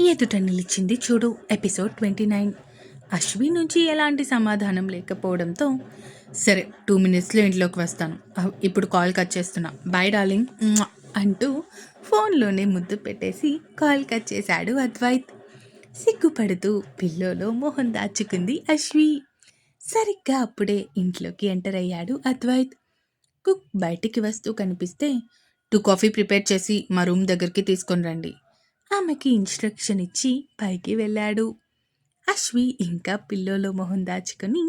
ఎదుట నిలిచింది చూడు ఎపిసోడ్ ట్వంటీ నైన్ అశ్వి నుంచి ఎలాంటి సమాధానం లేకపోవడంతో సరే టూ మినిట్స్లో ఇంట్లోకి వస్తాను. ఇప్పుడు కాల్ కట్ చేస్తున్నా. బాయ్ డార్లింగ్ అంటూ ఫోన్లోనే ముద్దు పెట్టేసి కాల్ కట్ చేశాడు అద్వైత్. సిగ్గుపడుతూ పిల్లోలో మొహం దాచుకుంది అశ్వి. సరిగ్గా అప్పుడే ఇంట్లోకి ఎంటర్ అయ్యాడు అద్వైత్. కుక్ బయటికి వస్తూ కనిపిస్తే టూ కాఫీ ప్రిపేర్ చేసి మా రూమ్ దగ్గరికి తీసుకొని రండి. ఆమెకి ఇన్స్ట్రక్షన్ ఇచ్చి పైకి వెళ్ళాడు. అశ్వి ఇంకా పిల్లోలో మొహం దాచుకొని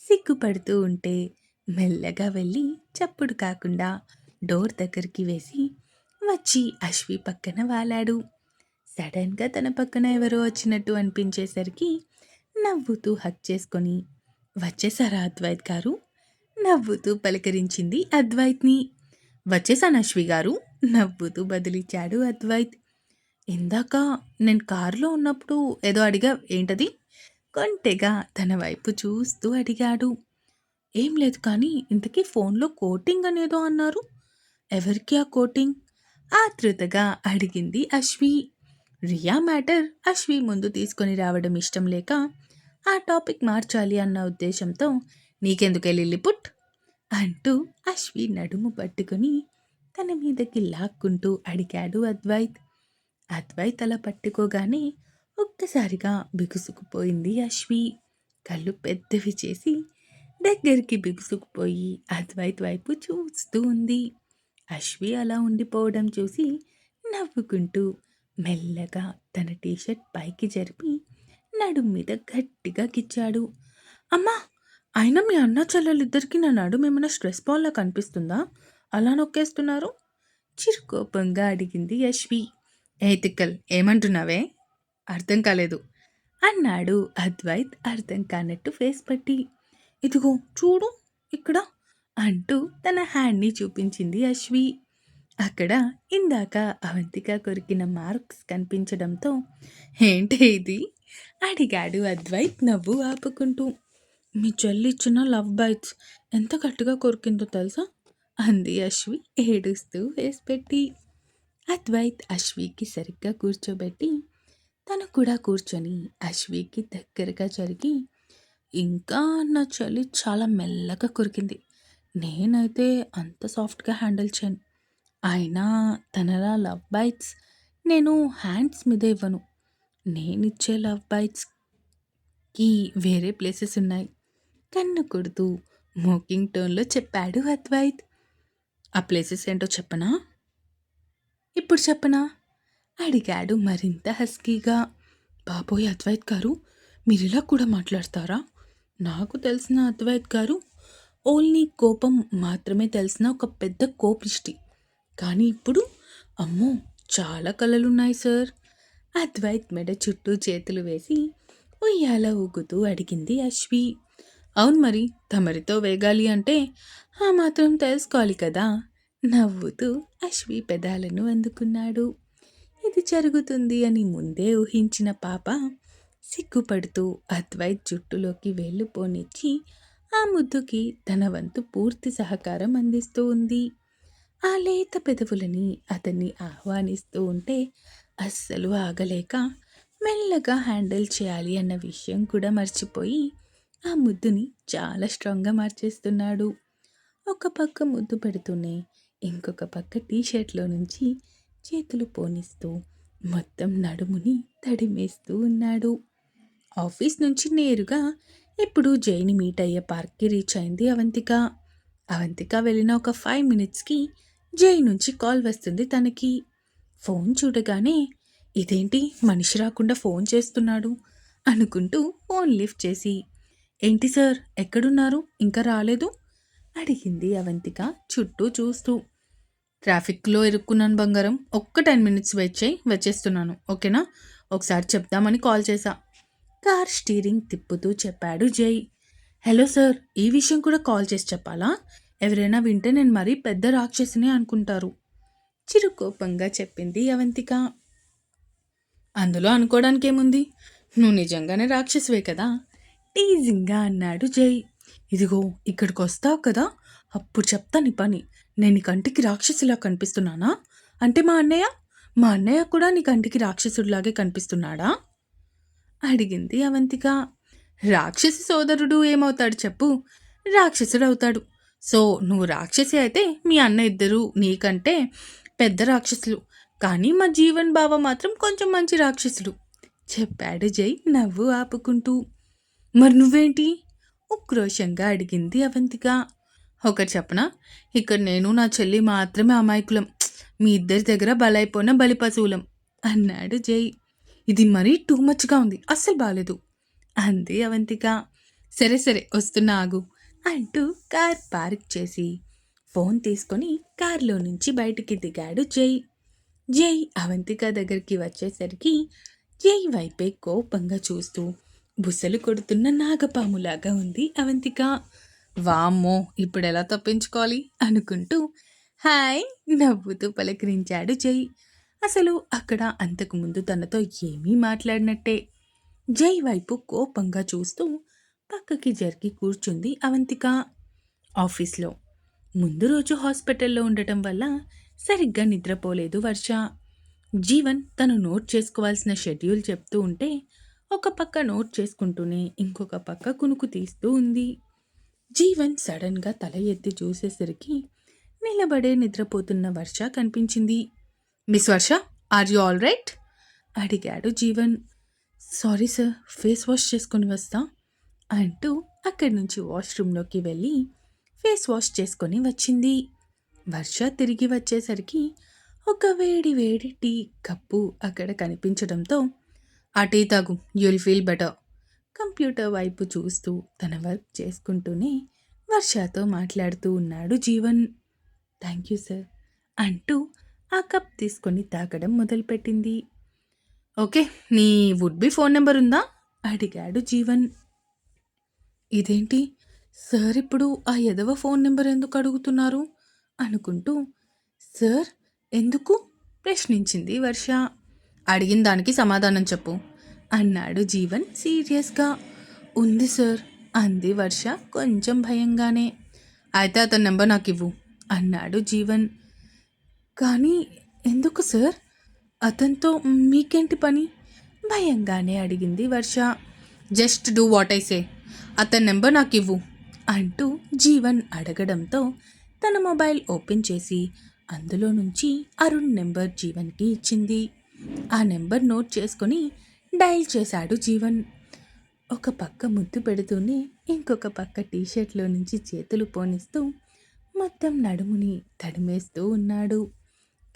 సిగ్గుపడుతూ ఉంటే మెల్లగా వెళ్ళి చప్పుడు కాకుండా డోర్ దగ్గరికి వేసి వచ్చి అశ్వి పక్కన వాలాడు. సడన్గా తన పక్కన ఎవరో వచ్చినట్టు అనిపించేసరికి నవ్వుతూ హక్ చేసుకొని వచ్చేసారా అద్వైత్ గారు? నవ్వుతూ పలకరించింది అద్వైత్ని. వచ్చేసాను అశ్వి గారు నవ్వుతూ బదిలిచ్చాడు అద్వైత్. ఇందాక నేను కారులో ఉన్నప్పుడు ఏదో అడిగా ఏంటది? కొంటెగా తన వైపు చూస్తూ అడిగాడు. ఏం లేదు కానీ ఇంతకీ ఫోన్లో కోటింగ్ అనేదో అన్నారు. ఎవరికి ఆ కోటింగ్? ఆతృతగా అడిగింది అశ్వి. రియా మ్యాటర్. అశ్వి ముందు తీసుకొని రావడం ఇష్టం లేక ఆ టాపిక్ మార్చాలి అన్న ఉద్దేశంతో నీకెందుకే లిల్లిపుట్ అంటూ అశ్వి నడుము పట్టుకుని తన మీదకి లాక్కుంటూ అడిగాడు అద్వైత్. అద్వైతల అలా పట్టుకోగానే ఒక్కసారిగా బిగుసుకుపోయింది అశ్వి. కళ్ళు పెద్దవి చేసి దగ్గరికి బిగుసుకుపోయి అద్వైత్ వైపు చూస్తూ ఉంది. అశ్వి అలా ఉండిపోవడం చూసి నవ్వుకుంటూ మెల్లగా తన టీషర్ట్ పైకి జరిపి నడుం మీద గట్టిగా గిచ్చాడు. అమ్మా అయినా మీ అన్న చెల్లెలిద్దరికీ నా నడుము ఏమైనా స్ట్రెస్ బాల్లా కనిపిస్తుందా? అలా నొక్కేస్తున్నారు? చిరుకోపంగా అడిగింది యశ్వి ఏ తిక్కల్ ఏమంటున్నావే? అర్థం కాలేదు. అన్నాడు అద్వైత్ అర్థం కానట్టు ఫేస్ పట్టి. ఇదిగో చూడు ఇక్కడ అంటూ తన హ్యాండ్ని చూపించింది అశ్వి. అక్కడ ఇందాక అవంతిక కొరికిన మార్క్స్ కనిపించడంతో ఏంటి ఇది? అడిగాడు అద్వైత్ నవ్వు ఆపుకుంటూ. మీ చెల్లి ఇచ్చిన లవ్ బైట్స్ ఎంత గట్టిగా కొరికిందో తెలుసా? అంది అశ్వి ఏడుస్తూ వేసి పెట్టి. అద్వైత్ అశ్వికి సరిగ్గా కూర్చోబెట్టి తను కూడా కూర్చొని అశ్వికి దగ్గరగా జరిగి ఇంకా నా చలి చాలా మెల్లగా కొరికింది. నేనైతే అంత సాఫ్ట్గా హ్యాండిల్ చేయను. అయినా తనలా లవ్ బైట్స్ నేను హ్యాండ్స్ మీద ఇవ్వను. నేనిచ్చే లవ్ బైట్స్కి వేరే ప్లేసెస్ ఉన్నాయి. కన్ను కొడుతూ మోకింగ్ టోన్లో చెప్పాడు అద్వైత్. ఆ ప్లేసెస్ ఏంటో చెప్పనా? ఇప్పుడు చెప్పనా? అడిగాడు మరింత హస్కీగా. బాబోయ్ అద్వైత్ గారు మీరు ఇలా కూడా మాట్లాడతారా? నాకు తెలిసిన అద్వైత్ గారు ఓన్లీ కోపం మాత్రమే తెలిసిన ఒక పెద్ద కోపిష్టి. కానీ ఇప్పుడు అమ్మో చాలా కళలున్నాయి సార్. అద్వైత్ మెడ చుట్టూ చేతులు వేసి ఉయ్యాల ఊగుతూ అడిగింది అశ్వి. అవును మరి తమరితో వేగాలి అంటే ఆ మాత్రం తెలుసుకోవాలి కదా? నవ్వుతూ అశ్వి పెదాలను అందుకున్నాడు. ఇది జరుగుతుంది అని ముందే ఊహించిన పాప సిగ్గుపడుతూ అద్వైత్ జుట్టులోకి వేళ్ళు పోనిచ్చి ఆ ముద్దుకి తన వంతు పూర్తి సహకారం అందిస్తూ ఉంది. ఆ లేత పెదవులని అతన్ని ఆహ్వానిస్తూ ఉంటే అస్సలు ఆగలేక మెల్లగా హ్యాండిల్ చేయాలి అన్న విషయం కూడా మర్చిపోయి ఆ ముద్దుని చాలా స్ట్రాంగ్గా మార్చేస్తున్నాడు. ఒక పక్క ముద్దు పెడుతూనే ఇంకొక పక్క టీషర్ట్లో నుంచి చేతులు పోనిస్తూ మొత్తం నడుముని తడిమేస్తూ ఉన్నాడు. ఆఫీస్ నుంచి నేరుగా ఇప్పుడు జైని మీట్ అయ్యే పార్క్కి రీచ్ అయింది అవంతిక. అవంతిక వెళ్ళిన ఒక ఫైవ్ మినిట్స్కి జై నుంచి కాల్ వస్తుంది తనకి. ఫోన్ చూడగానే ఇదేంటి? మనిషి రాకుండా ఫోన్ చేస్తున్నాడు అనుకుంటూ ఫోన్ లిఫ్ట్ చేసి ఏంటి సార్? ఎక్కడున్నారు? ఇంకా రాలేదు? అడిగింది అవంతిక చుట్టూ చూస్తూ. ట్రాఫిక్లో ఇరుక్కున్నాను బంగారం. ఒక్క టెన్ మినిట్స్ వెయిట్ చేయి వచ్చేస్తున్నాను. ఓకేనా? ఒకసారి చెప్దామని కాల్ చేశా. కార్ స్టీరింగ్ తిప్పుతూ చెప్పాడు జై. హలో సార్ ఈ విషయం కూడా కాల్ చేసి చెప్పాలా? ఎవరైనా వింటే నేను మరీ పెద్ద రాక్షసిని అనుకుంటారు. చిరుకోపంగా చెప్పింది అవంతిక. అందులో అనుకోవడానికి ఏముంది? నువ్వు నిజంగానే రాక్షసువే కదా? టీజింగ్గా అన్నాడు జై. ఇదిగో ఇక్కడికి వస్తావు కదా? అప్పుడు చెప్తా నీ పని. నేను కంటికి రాక్షసిలా కనిపిస్తున్నానా? అంటే మా అన్నయ్య? మా అన్నయ్య కూడా నీ కంటికి రాక్షసుడిలాగే కనిపిస్తున్నాడా? అడిగింది అవంతిక. రాక్షసి సోదరుడు ఏమవుతాడు చెప్పు? రాక్షసుడు అవుతాడు సో నువ్వు రాక్షసి అయితే మీ అన్న ఇద్దరు నీకంటే పెద్ద రాక్షసులు. కానీ మా జీవన్ బావ మాత్రం కొంచెం మంచి రాక్షసుడు. చెప్పాడు జై నవ్వు ఆపుకుంటూ. మరి నువ్వేంటి? ఉక్రోషంగా అడిగింది అవంతిక. ఒకటి చెప్పనా? ఇక్కడ నేను నా చెల్లి మాత్రమే అమాయకులం. మీ ఇద్దరి దగ్గర బలైపోయిన బలి పశువులం అన్నాడు జై. ఇది మరీ టూ మచ్గా ఉంది. అస్సలు బాలేదు. అంది అవంతిక. సరే సరే వస్తున్నా ఆగు. అంటూ కార్ పార్క్ చేసి ఫోన్ తీసుకొని కారులో నుంచి బయటికి దిగాడు జై. జై అవంతిక దగ్గరికి వచ్చేసరికి జై వైపే కోపంగా చూస్తూ బుసలు కొడుతున్న నాగపాములాగా ఉంది అవంతిక. వామ్మో ఇప్పుడు ఎలా తప్పించుకోవాలి? అనుకుంటూ హాయ్ నవ్వుతూ పలకరించాడు జై. అసలు అక్కడ అంతకుముందు తనతో ఏమీ మాట్లాడినట్టే. జై వైపు కోపంగా చూస్తూ పక్కకి జరిగి కూర్చుంది అవంతిక. ఆఫీస్లో. ముందు రోజు హాస్పిటల్లో ఉండటం వల్ల సరిగ్గా నిద్రపోలేదు వర్ష. జీవన్ తను నోట్ చేసుకోవాల్సిన షెడ్యూల్ చెప్తూ ఉంటే ఒక పక్క నోట్ చేసుకుంటూనే ఇంకొక పక్క కునుకు తీస్తూ ఉంది. జీవన్ సడన్గా తల ఎత్తి చూసేసరికి నిలబడే నిద్రపోతున్న వర్ష కనిపించింది. Miss Varsha are you all right? అడిగాడు Jeevan. Sorry sir face wash చేసుకొని వస్తా అంటూ అక్కడి నుంచి వాష్రూమ్లోకి వెళ్ళి ఫేస్ వాష్ చేసుకొని వచ్చింది. వర్ష తిరిగి వచ్చేసరికి ఒక వేడి వేడి టీ కప్పు అక్కడ కనిపించడంతో ఆ టీ తాగు యుల్ ఫీల్ బెటర్. కంప్యూటర్ వైపు చూస్తూ తన వర్క్ చేసుకుంటూనే వర్షతో మాట్లాడుతూ ఉన్నాడు జీవన్. థ్యాంక్ యూ సార్ అంటూ ఆ కప్ తీసుకొని తాగడం మొదలుపెట్టింది. ఓకే నీ వుడ్ బి ఫోన్ నెంబర్ ఉందా? అడిగాడు జీవన్. ఇదేంటి? సార్ ఇప్పుడు ఆ ఎదవ ఫోన్ నెంబర్ ఎందుకు అడుగుతున్నారు? అనుకుంటూ సార్ ఎందుకు? ప్రశ్నించింది వర్ష. అడిగిన దానికి సమాధానం చెప్పు. అన్నాడు జీవన్ సీరియస్గా. ఉంది సార్ అంది వర్ష కొంచెం భయంగానే. అయితే అతని నెంబర్ నాకు ఇవ్వు అన్నాడు జీవన్. కానీ ఎందుకు సార్? అతనితో మీకేంటి పని? భయంగానే అడిగింది Varsha. Just do what I say అతని నెంబర్ నాకు ఇవ్వు అంటూ జీవన్ అడగడంతో తన మొబైల్ ఓపెన్ చేసి అందులో నుంచి అరుణ్ నెంబర్ జీవన్కి ఇచ్చింది. ఆ నెంబర్ నోట్ చేసుకొని డయల్ చేశాడు జీవన్. ఒక పక్క ముద్దు పెడుతూనే ఇంకొక పక్క టీషర్ట్లో నుంచి చేతులు పోనిస్తూ మొత్తం నడుముని తడిమేస్తూ ఉన్నాడు.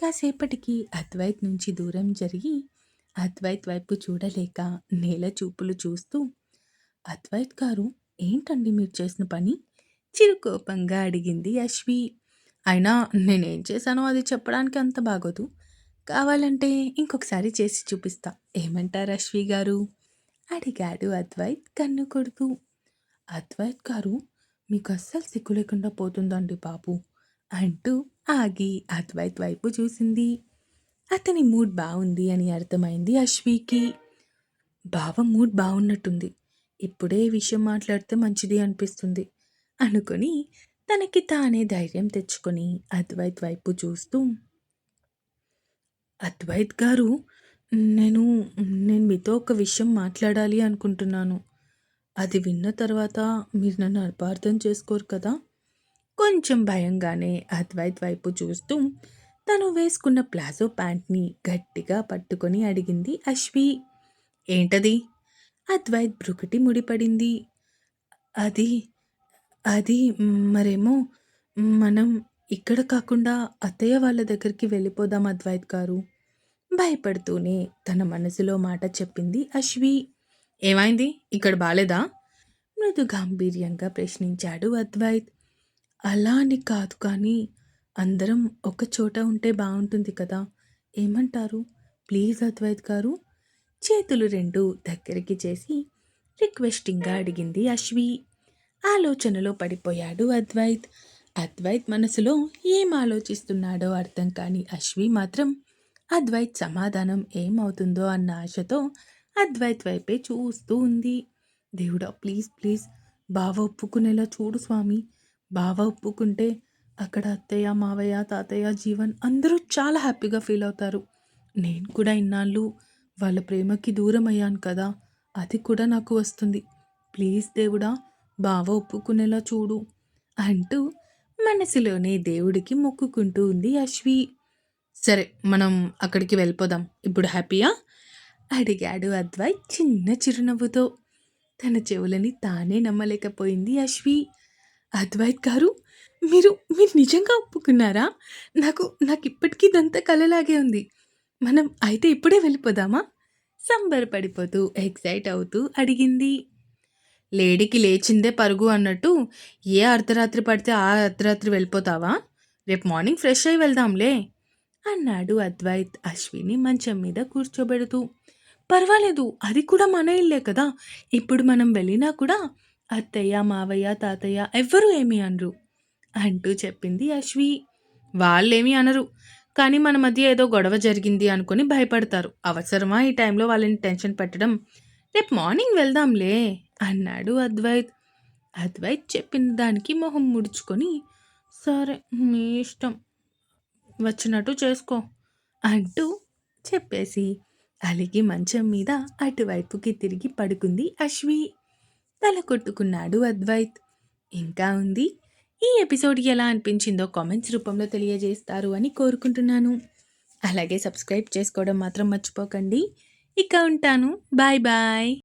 కాసేపటికి అద్వైత్ నుంచి దూరం జరిగి అద్వైత్ వైపు చూడలేక నేల చూపులు చూస్తూ అద్వైత్ గారు ఏంటండి మీరు చేసిన పని? చిరుకోపంగా అడిగింది అశ్వి. అయినా నేనేం చేశానో అది చెప్పడానికి అంత బాగోదు. కావాలంటే ఇంకొకసారి చేసి చూపిస్తా. ఏమంటారు అశ్వి గారు? అడిగాడు అద్వైత్ కన్ను కొడుతూ. అద్వైత్ గారు మీకు అస్సలు సిగ్గు లేకుండా పోతుందండి బాబు అంటూ ఆగి అద్వైత్ వైపు చూసింది. అతని మూడ్ బాగుంది అని అర్థమైంది అశ్వికి. బావ మూడ్ బాగున్నట్టుంది. ఇప్పుడే విషయం మాట్లాడితే మంచిది అనిపిస్తుంది అనుకొని తనకి తానే ధైర్యం తెచ్చుకొని అద్వైత్ వైపు చూస్తూ అద్వైత్ గారు నేను నేను మీతో ఒక విషయం మాట్లాడాలి అనుకుంటున్నాను. అది విన్న తర్వాత మీరు నన్ను అపార్థం చేసుకోరు కదా? కొంచెం భయంగానే అద్వైత్ వైపు చూస్తూ తను వేసుకున్న ప్లాజో ప్యాంట్ని గట్టిగా పట్టుకొని అడిగింది అశ్వి. ఏంటది? అద్వైత్ బ్రుకటి ముడిపడింది. అది అది మరేమో మనం ఇక్కడ కాకుండా అత్తయ్య వాళ్ళ దగ్గరికి వెళ్ళిపోదాం అద్వైత్ గారు. భయపడుతూనే తన మనసులో మాట చెప్పింది అశ్వి. ఏమైంది? ఇక్కడ బాలేదా? మృదు గాంభీర్యంగా ప్రశ్నించాడు అద్వైత్. అలా అని కాదు కానీ అందరం ఒక చోట ఉంటే బాగుంటుంది కదా? ఏమంటారు? ప్లీజ్ అద్వైత్ గారు. చేతులు రెండు దగ్గరికి చేసి రిక్వెస్టింగ్గా అడిగింది అశ్వి. ఆలోచనలో పడిపోయాడు అద్వైత్. అద్వైత్ మనసులో ఏం ఆలోచిస్తున్నాడో అర్థం కాని అశ్వి మాత్రం అద్వైత్ సమాధానం ఏమవుతుందో అన్న ఆశతో అద్వైత్ వైపే చూస్తూ ఉంది. దేవుడా ప్లీజ్ ప్లీజ్ బావ ఒప్పుకునేలా చూడు స్వామి. బావ ఒప్పుకుంటే అక్కడ అత్తయ్య మావయ్య తాతయ్య జీవన్ అందరూ చాలా హ్యాపీగా ఫీల్ అవుతారు. నేను కూడా ఇన్నాళ్ళు వాళ్ళ ప్రేమకి దూరం అయ్యాను కదా అది కూడా నాకు వస్తుంది. ప్లీజ్ దేవుడా బావ ఒప్పుకునేలా చూడు అంటూ మనసులోనే దేవుడికి మొక్కుకుంటూ ఉంది అశ్వి. సరే మనం అక్కడికి వెళ్ళిపోదాం. ఇప్పుడు హ్యాపీయా? అడిగాడు అద్వై చిన్న చిరునవ్వుతో. తన చెవులని తానే నమ్మలేకపోయింది అశ్వి. అద్వైత్ గారు మీరు మీరు నిజంగా ఒప్పుకున్నారా? నాకు నాకు ఇప్పటికీ ఇదంతా కలలాగే ఉంది. మనం అయితే ఇప్పుడే వెళ్ళిపోదామా? సంబరపడిపోతూ ఎక్సైట్ అవుతూ అడిగింది. లేడీకి లేచిందే పరుగు అన్నట్టు ఏ అర్ధరాత్రి పడితే ఆ అర్ధరాత్రి వెళ్ళిపోతావా? రేపు మార్నింగ్ ఫ్రెష్ అయి వెళ్దాంలే అన్నాడు అద్వైత్ అశ్విని మంచం మీద కూర్చోబెడుతూ. పర్వాలేదు అది కూడా మన ఇల్లే కదా. ఇప్పుడు మనం వెళ్ళినా కూడా అత్తయ్య మావయ్య తాతయ్య ఎవ్వరూ ఏమీ అనరు అంటూ చెప్పింది అశ్వి. వాళ్ళేమీ అనరు కానీ మన మధ్య ఏదో గొడవ జరిగింది అనుకుని భయపడతారు. అవసరమా ఈ టైంలో వాళ్ళని టెన్షన్ పెట్టడం? రేపు మార్నింగ్ వెళ్దాంలే అన్నాడు అద్వైత్. అద్వైత్ చెప్పిన దానికి మొహం ముడుచుకొని సరే మీ ఇష్టం వచ్చినట్టు చేసుకో అంటూ చెప్పేసి అలిగి మంచం మీద అటువైపుకి తిరిగి పడుకుంది అశ్వి. తల కొట్టుకున్నాడు అద్వైత్. ఇంకా ఉంది? ఈ ఎపిసోడ్ ఎలా అనిపించిందో కామెంట్స్ రూపంలో తెలియజేస్తారు అని కోరుకుంటున్నాను. అలాగే సబ్స్క్రైబ్ చేసుకోవడం మాత్రం మర్చిపోకండి. ఇక ఉంటాను. Bye bye.